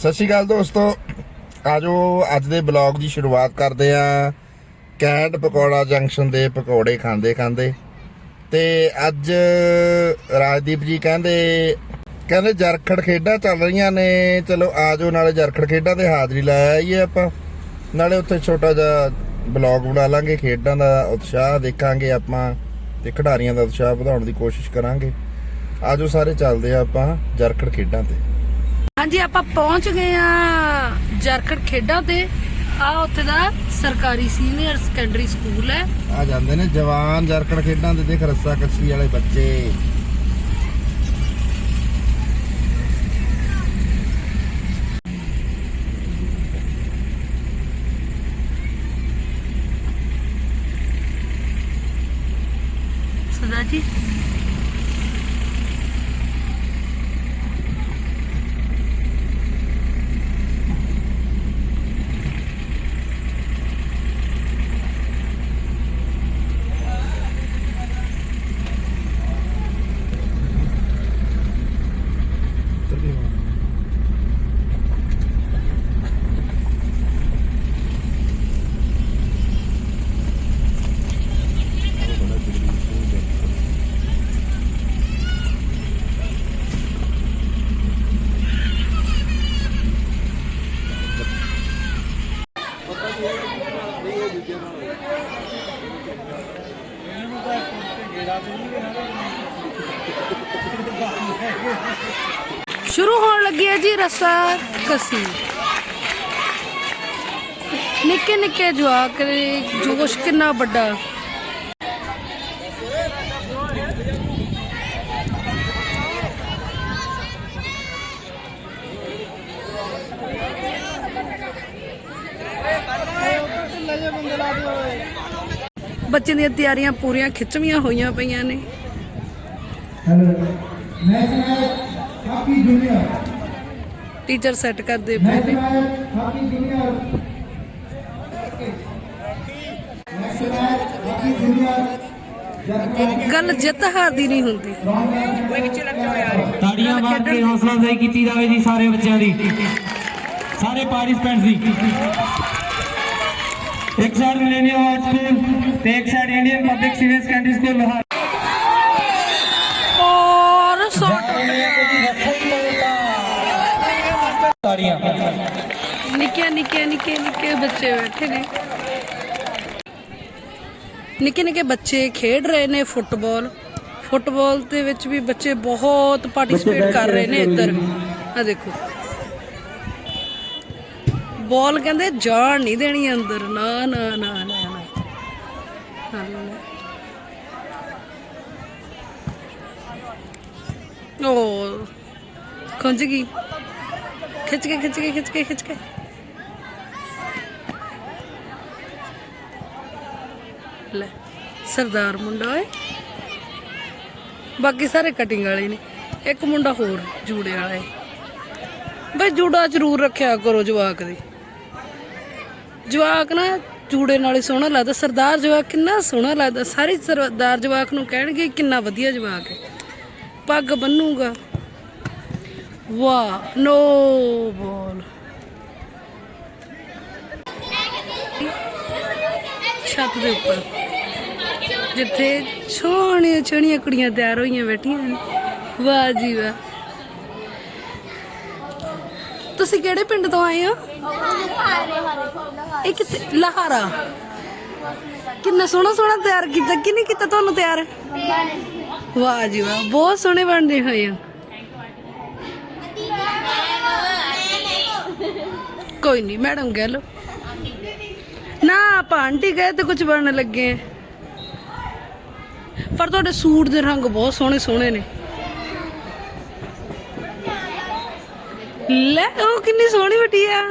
ਸਤਿ ਸ਼੍ਰੀ ਅਕਾਲ ਦੋਸਤੋ। ਆਜੋ ਅੱਜ ਦੇ ਬਲੌਗ ਦੀ ਸ਼ੁਰੂਆਤ ਕਰਦੇ ਆ। ਕੈਂਟ ਪਕੌੜਾ ਜੰਕਸ਼ਨ ਦੇ ਪਕੌੜੇ ਖਾਂਦੇ ਖਾਂਦੇ। ਤੇ ਅੱਜ ਰਾਜਦੀਪ ਜੀ ਕਹਿੰਦੇ ਕਹਿੰਦੇ ਜਰਖੜ ਖੇਡਾਂ ਚੱਲ ਰਹੀਆਂ ਨੇ। ਚਲੋ ਆਜੋ ਨਾਲੇ ਜਰਖੜ ਖੇਡਾਂ ਤੇ ਹਾਜ਼ਰੀ ਲਾਇਆ ਆਈਏ ਆਪਾਂ। ਨਾਲੇ ਉੱਥੇ ਛੋਟਾ ਜਿਹਾ ਬਲੌਗ ਬਣਾ ਲਾਂਗੇ, ਖੇਡਾਂ ਦਾ ਉਤਸ਼ਾਹ ਦੇਖਾਂਗੇ ਆਪਾਂ ਤੇ ਖਿਡਾਰੀਆਂ ਦਾ ਉਤਸ਼ਾਹ ਵਧਾਉਣ ਦੀ ਕੋਸ਼ਿਸ਼ ਕਰਾਂਗੇ। ਆਜੋ ਸਾਰੇ ਚੱਲਦੇ ਆ ਆਪਾਂ ਜਰਖੜ ਖੇਡਾਂ ਤੇ। ਹਾਂਜੀ, ਆਪਾਂ ਪਹੁੰਚ ਗਏ ਆ ਜਰਕੜ ਖੇਡਾਂ ਤੇ। ਆ ਉੱਥੇ ਦਾ ਸਰਕਾਰੀ ਸੀਨੀਅਰ ਸੈਕੰਡਰੀ ਸਕੂਲ ਹੈ। ਆ ਜਾਂਦੇ ਨੇ ਜਵਾਨ ਜਰਕੜ ਖੇਡਾਂ ਦੇ ਦੇਖ ਰੱਸਾ ਕੱਸੀ ਵਾਲੇ ਬੱਚੇ ਸਦਾ ਜੀ ਸ਼ੁਰੂ ਹੋਣ ਲੱਗੀ ਹੈ ਜੀ ਰਸਾ ਕਸੀ ਨਿੱਕੇ ਨਿੱਕੇ ਜਵਾਕ ਦੇ ਜੋਸ਼ ਕਿੰਨਾ ਵੱਡਾ। ਬੱਚੇ ਦੀਆਂ ਤਿਆਰੀਆਂ ਪੂਰੀਆਂ ਖਿੱਚਵੀਆਂ ਹੋਈਆਂ ਪਈਆਂ ਨੇ। हेलो ਟੀਚਰ ਸੈੱਟ ਕਰਦੇ ਪਏ ਗੱਲ ਜਿੱਤ ਹਾਰ ਦੀ ਨਹੀਂ ਹੁੰਦੀ। ਤਾੜੀਆਂ ਮਾਰ ਕੇ ਹੌਸਲਾ ਅਫਜ਼ਾਈ ਕੀਤੀ ਜਾਵੇ ਜੀ ਸਾਰੇ ਬੱਚਿਆਂ ਦੀ। ਸਾਰੇ ਪਾਰਟਿਸਪੈਂਟਸ ਦੀ। ਇੱਕ ਸਾਈਡ ਮਿਲੇਨੀਅਮ ਹਾਈ ਸਕੂਲ ਤੇ ਇੱਕ ਸਾਈਡ ਇੰਡੀਅਨ ਪਬਲਿਕ ਸਰਵਿਸ ਕੈਂਡੀ ਸਕੂਲ ਲੋਹਾਰ ਤਾੜੀਆਂ। ਨਿੱਕੇ ਨਿੱਕੇ ਨਿੱਕੇ ਨਿੱਕੇ ਬੱਚੇ ਬੈਠੇ ਨੇ। ਨਿੱਕੇ ਨਿੱਕੇ ਬੱਚੇ ਖੇਡ ਰਹੇ ਨੇ ਫੁੱਟਬਾਲ। ਫੁੱਟਬਾਲ ਦੇ ਵਿੱਚ ਵੀ ਬੱਚੇ ਬਹੁਤ ਪਾਰਟਿਸਿਪੇਟ ਕਰ ਰਹੇ ਨੇ ਇੱਧਰ। ਆ ਦੇਖੋ। ਬਾਲ ਕਹਿੰਦੇ ਜਾਣ ਨਹੀਂ ਦੇਣੀ ਅੰਦਰ। ਨਾ ਨਾ ਨਾ ਨਾ ਨਾ ਨਾ, ਨਾ। ਓ, ਖੁੰਝ ਗਈ। ਖਿੱਚ ਕੇ ਖਿੱਚ ਕੇ ਖਿੱਚ ਕੇ ਖਿੱਚ ਕੇ। ਲੈ, ਸਰਦਾਰ ਮੁੰਡਾ ਓਏ। ਬਾਕੀ ਸਾਰੇ ਕਟਿੰਗ ਵਾਲੇ ਨੇ। ਇੱਕ ਮੁੰਡਾ ਹੋਰ ਜੂੜੇ ਵਾਲਾ ਏ। ਬਈ ਜੂੜਾ ਜ਼ਰੂਰ ਰੱਖਿਆ ਕਰੋ ਜਵਾਕ ਦੀ। ਜਵਾਕ ਨਾ ਜੂੜੇ ਨਾਲ ਹੀ ਸੋਹਣਾ ਲੱਗਦਾ। ਸਰਦਾਰ ਜਵਾਕ ਕਿੰਨਾ ਸੋਹਣਾ ਲੱਗਦਾ। ਸਾਰੇ ਸਰਦਾਰ ਜਵਾਕ ਨੂੰ ਕਹਿਣਗੇ, ਕਿੰਨਾ ਵਧੀਆ ਜਵਾਕ ਹੈ ਪੱਗ ਬੰਨੂਗਾ। ਵਾਹ, ਨੋ ਬੋਲ। ਛੱਤ ਦੇ ਉੱਪਰ। ਜਿੱਥੇ ਸੋਹਣੀਆਂ ਸੋਹਣੀਆਂ ਕੁੜੀਆਂ ਤਿਆਰ ਹੋਈਆਂ ਬੈਠੀਆਂ ਨੇ ਵਾਹ ਜੀ ਵਾਹ। ਤੁਸੀਂ ਕਿਹੜੇ ਪਿੰਡ ਤੋਂ ਆਏ ਹੋ? ਇਹ ਕਿਤੇ ਲਹਾਰਾ। ਕਿੰਨਾ ਸੋਹਣਾ ਸੋਹਣਾ ਤਿਆਰ ਕੀਤਾ। ਕਿਹਨੇ ਕੀਤਾ ਤੁਹਾਨੂੰ ਤਿਆਰ? ਵਾਹ ਜੀ ਵਾਹ ਬਹੁਤ ਸੋਹਣੇ ਬਣਦੇ ਹੋਏ ਆ ਕੋਈ ਨਹੀਂ ਮੈਡਮ ਕਹਿ ਲੋ ਨਾ ਆਪਾਂ ਆਂਟੀ ਗਏ ਤੇ ਕੁਝ ਬਣਨ ਲੱਗੇ ਪਰ ਤੁਹਾਡੇ ਸੂਟ ਦੇ ਰੰਗ ਬਹੁਤ ਸੋਹਣੇ ਸੋਹਣੇ ਨੇ। ਲੈ ਉਹ ਕਿੰਨੀ ਸੋਹਣੀ ਬਟੀ ਆ।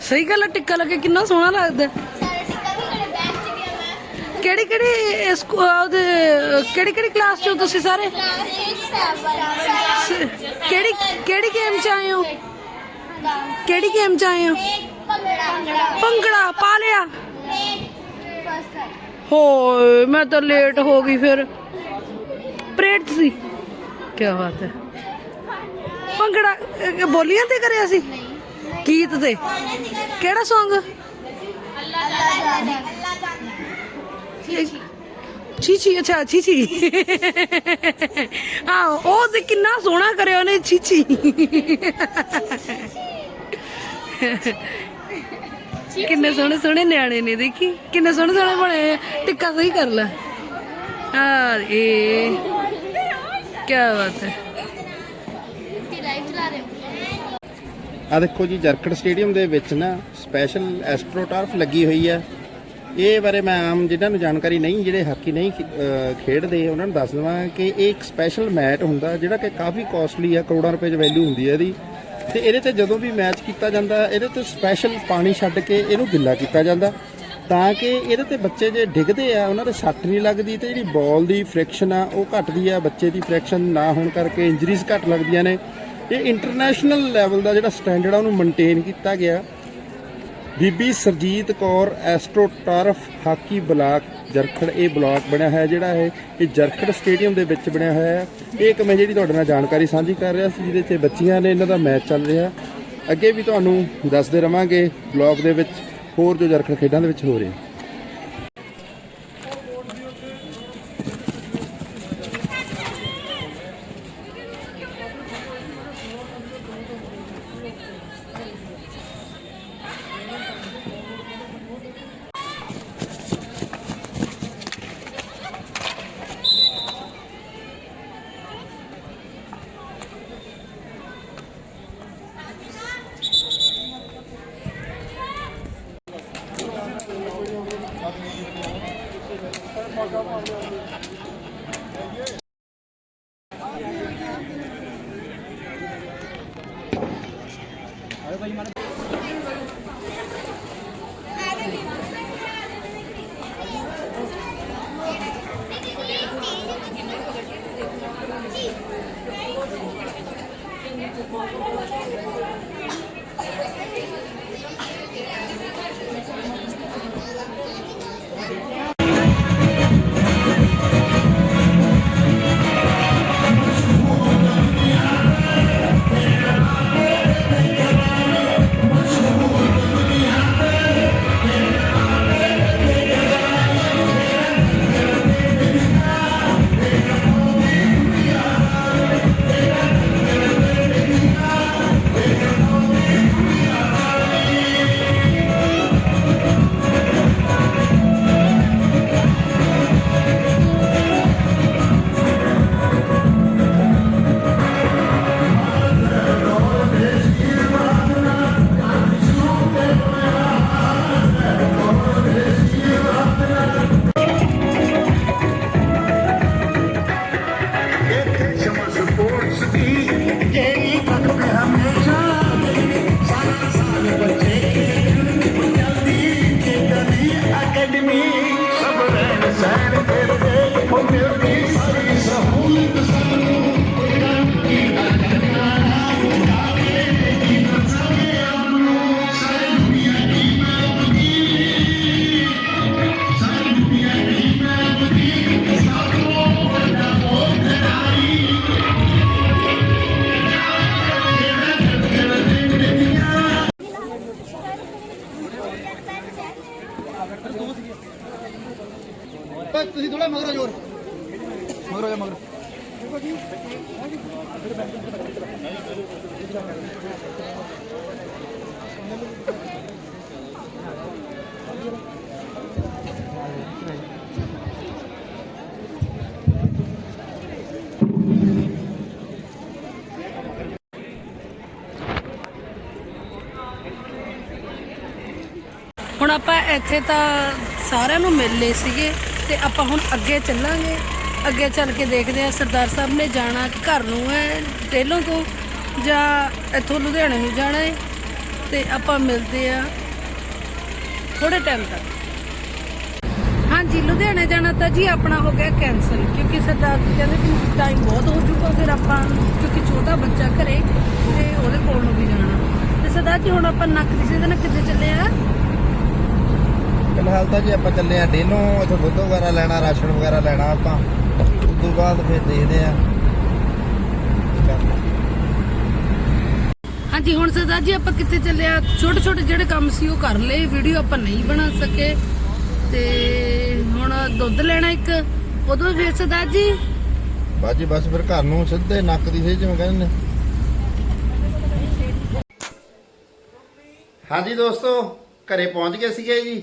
ਸਹੀ ਗੱਲ ਆ, ਟਿੱਕਾ ਲੱਗੇ ਕਿੰਨਾ ਸੋਹਣਾ ਲੱਗਦਾ। ਕਿਹੜੀ ਕਿਹੜੀ ਸਕੂ- ਉਹਦੇ ਕਿਹੜੀ ਕਿਹੜੀ ਕਲਾਸ ਚੋਂ ਤੁਸੀਂ ਸਾਰੇ? ਸ- ਕਿਹੜੀ ਕਿਹੜੀ ਗੇਮ ਚ ਆਏ ਹੋ? ਕਿਹੜੀ ਗੇਮ ਚ ਆਏ ਹੋ? ਭੰਗੜਾ, ਪਾ ਲਿਆ। ਹੋਏ ਮੈਂ ਤਾਂ ਲੇਟ ਹੋ ਗਈ ਫਿਰ। ਪਰੇਡ ਸੀ। ਕੀ ਬਾਤ ਹੈ। ਭੰਗੜਾ ਇਹ ਬੋਲੀਆਂ ਤੇ ਕਰਿਆ ਸੀ? ਗੀਤ ਤੇ। ਕਿਹੜਾ Song? ਛੀ ਅੱਛਾ, ਛੀ ਆ ਉਹ ਤੇ ਕਿੰਨਾ ਸੋਹਣਾ ਕਰਿਆ ਉਹਨੇ, ਛੀ ਕਿੰਨੇ ਸੋਹਣੇ ਸੋਹਣੇ ਨਿਆਣੇ ਨੇ, ਦੇਖੀ? ਕਿੰਨੇ ਸੋਹਣੇ ਸੋਹਣੇ ਬਣੇ ਆ। ਟਿੱਕਾ ਸਹੀ ਕਰ ਲੈ। ਆ ਇਹ ਕੀ ਬਾਤ ਹੈ। ਆ ਦੇਖੋ ਜੀ ਜਰਖੜ ਸਟੇਡੀਅਮ ਦੇ ਵਿੱਚ ਨਾ ਸਪੈਸ਼ਲ ਐਸਟ੍ਰੋਟਰਫ ਲੱਗੀ ਹੋਈ ਆ ਇਹ ਬਾਰੇ ਮੈਂ ਆਮ ਜਿਨ੍ਹਾਂ ਨੂੰ ਜਾਣਕਾਰੀ ਨਹੀਂ, ਜਿਹੜੇ ਹਾਕੀ ਨਹੀਂ ਖੇਡਦੇ, ਉਹਨਾਂ ਨੂੰ ਦੱਸ ਦਵਾਂ ਕਿ ਇਹ ਇੱਕ ਸਪੈਸ਼ਲ ਮੈਟ ਹੁੰਦਾ ਜਿਹੜਾ ਕਿ ਕਾਫੀ ਕਾਸਟਲੀ ਆ, ਕਰੋੜਾਂ ਰੁਪਏ ਦੀ ਵੈਲਿਊ ਹੁੰਦੀ ਹੈ ਇਹਦੀ। ਤੇ ਇਹਦੇ ਤੇ ਜਦੋਂ ਵੀ ਮੈਚ ਕੀਤਾ ਜਾਂਦਾ, ਇਹਦੇ ਤੇ ਸਪੈਸ਼ਲ ਪਾਣੀ ਛੱਡ ਕੇ ਇਹਨੂੰ ਗਿੱਲਾ ਕੀਤਾ ਜਾਂਦਾ ਤਾਂ ਕਿ ਇਹਦੇ ਤੇ ਬੱਚੇ ਜੇ ਡਿੱਗਦੇ ਆ, ਉਹਨਾਂ ਦੇ ਸੱਟ ਨਹੀਂ ਲੱਗਦੀ ਤੇ ਜਿਹੜੀ ਬਾਲ ਦੀ ਫ੍ਰਿਕਸ਼ਨ ਆ, ਉਹ ਘਟਦੀ ਆ, ਬੱਚੇ ਦੀ ਫ੍ਰਿਕਸ਼ਨ ਨਾ ਹੋਣ ਕਰਕੇ ਇੰਜਰੀਜ਼ ਘੱਟ ਲੱਗਦੀਆਂ ਨੇ। ਇਹ ਇੰਟਰਨੈਸ਼ਨਲ ਲੈਵਲ ਦਾ ਜਿਹੜਾ ਸਟੈਂਡਰਡ ਆ, ਉਹਨੂੰ ਮੇਨਟੇਨ ਕੀਤਾ ਗਿਆ। ਬੀਬੀ Surjit Kaur astroturf hockey block Jarkhar, ਇਹ ਬਲਾਕ ਬਣਿਆ ਹੋਇਆ ਜਿਹੜਾ ਹੈ ਇਹ ਜਰਖੜ ਸਟੇਡੀਅਮ ਦੇ ਵਿੱਚ ਬਣਿਆ ਹੋਇਆ ਹੈ। ਇਹ ਇੱਕ ਮੈਂ ਜਿਹੜੀ ਤੁਹਾਡੇ ਨਾਲ ਜਾਣਕਾਰੀ ਸਾਂਝੀ ਕਰ ਰਿਹਾ ਸੀ, ਜਿਹਦੇ 'ਚ ਬੱਚੀਆਂ ਨੇ ਇਹਨਾਂ ਦਾ ਮੈਚ ਚੱਲ ਰਿਹਾ। ਅੱਗੇ ਵੀ ਤੁਹਾਨੂੰ ਦੱਸਦੇ ਰਵਾਂਗੇ ਬਲਾਕ ਦੇ ਵਿੱਚ ਹੋਰ ਜੋ ਜਰਖੜ ਖੇਡਾਂ ਦੇ ਵਿੱਚ ਹੋ ਰਿਹਾ। ਇੱਥੇ ਤਾਂ ਸਾਰਿਆਂ ਨੂੰ ਮਿਲ ਸੀਗੇ ਤੇ ਆਪਾਂ ਹੁਣ ਅੱਗੇ ਚੱਲਾਂਗੇ। ਅੱਗੇ ਚੱਲ ਕੇ ਦੇਖਦੇ ਆ ਸਰਦਾਰ ਸਾਹਿਬ ਨੇ ਜਾਣਾ ਘਰ ਨੂੰ ਹੈ ਟੇਲੋਂ ਤੋਂ ਜਾਂ ਇੱਥੋਂ ਲੁਧਿਆਣੇ ਨੂੰ ਜਾਣਾ ਹੈ। ਤੇ ਆਪਾਂ ਮਿਲਦੇ ਆ ਥੋੜੇ ਟਾਈਮ ਤੱਕ। ਹਾਂਜੀ, ਲੁਧਿਆਣੇ ਜਾਣਾ ਤਾਂ ਜੀ ਆਪਣਾ ਹੋ ਗਿਆ ਕੈਂਸਲ ਕਿਉਂਕਿ ਸਰਦਾਰ ਜੀ ਕਹਿੰਦੇ ਕਿ ਟਾਈਮ ਬਹੁਤ ਹੋ ਚੁੱਕਾ, ਫਿਰ ਆਪਾਂ ਕਿਉਂਕਿ ਛੋਟਾ ਬੱਚਾ ਘਰੇ ਤੇ ਉਹਦੇ ਕੋਲ ਨੂੰ ਵੀ ਜਾਣਾ। ਤੇ ਸਰਦਾਰ ਜੀ, ਹੁਣ ਆਪਾਂ ਨੱਕ ਦੀ ਦੇ ਨਾਲ ਕਿੱਥੇ ਚੱਲੇ ਆ? ਫਿਲਹਾਲ ਤਾਂ ਜੀ ਆਪਾਂ ਚੱਲੇ ਆ ਡੇਨੋ ਇੱਥੇ ਦੁੱਧ ਵਗੈਰਾ ਲੈਣਾ ਰਾਸ਼ਨ ਵਗੈਰਾ ਲੈਣਾ ਆਪਾਂ। ਉਸ ਤੋਂ ਬਾਅਦ ਫਿਰ ਦੇਖਦੇ ਆ ਹਾਂਜੀ ਹੁਣ ਸਰਦਾਰ ਜੀ ਆਪਾਂ ਕਿੱਥੇ ਚੱਲੇ ਆ ਛੋਟੇ ਛੋਟੇ ਜਿਹੜੇ ਕੰਮ ਸੀ ਉਹ ਕਰ ਲਏ ਵੀਡੀਓ ਆਪਾਂ ਨਹੀਂ ਬਣਾ ਸਕੇ। ਤੇ ਹੁਣ ਦੁੱਧ ਲੈਣਾ ਇੱਕ ਉਦੋਂ ਫਿਰ ਸਰਦਾਰ ਜੀ? ਬਾਜੀ ਬਸ ਫਿਰ ਘਰ ਨੂੰ ਸਿੱਧੇ ਨੱਕ ਦੀ ਸੇਜ ਜਿਵੇਂ ਕਹਿੰਦੇ ਨੇ। ਹਾਂਜੀ ਦੋਸਤੋ ਘਰੇ ਪਹੁੰਚ ਗਏ ਸੀਗੇ ਜੀ।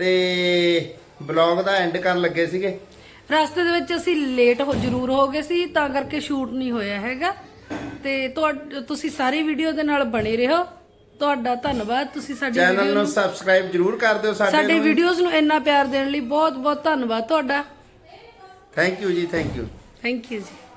ਤੇ ਬਲੌਗ ਦਾ ਐਂਡ ਕਰਨ ਲੱਗੇ ਸੀਗੇ। ਰਸਤੇ ਦੇ ਵਿੱਚ ਅਸੀਂ ਲੇਟ ਹੋ ਜ਼ਰੂਰ ਹੋ ਗਏ ਸੀ ਤਾਂ ਕਰਕੇ ਸ਼ੂਟ ਨਹੀਂ ਹੋਇਆ ਹੈਗਾ। ਤੇ ਤੁਹਾ- ਤੁਸੀਂ ਸਾਰੀ ਵੀਡੀਓ ਦੇ ਨਾਲ ਬਣੇ ਰਹੋ। ਤੁਹਾਡਾ ਧੰਨਵਾਦ ਤੁਸੀਂ ਸਾਡੀ ਚੈਨਲ ਵੀਡੀਓ ਨੂੰ ਨੂੰ ਸਬਸਕ੍ਰਾਈਬ ਜਰੂਰ ਕਰ ਦਿਓ ਸਾਡੇ ਸਾਡੇ ਨੂੰ ਵੀਡੀਓਜ਼ ਨੂੰ ਇੰਨਾ ਪਿਆਰ ਦੇਣ ਲਈ ਬਹੁਤ ਬਹੁਤ ਧੰਨਵਾਦ ਤੁਹਾਡਾ। ਥੈਂਕ ਯੂ ਜੀ ਥੈਂਕ ਯੂ ਥੈਂਕ ਯੂ ਜੀ।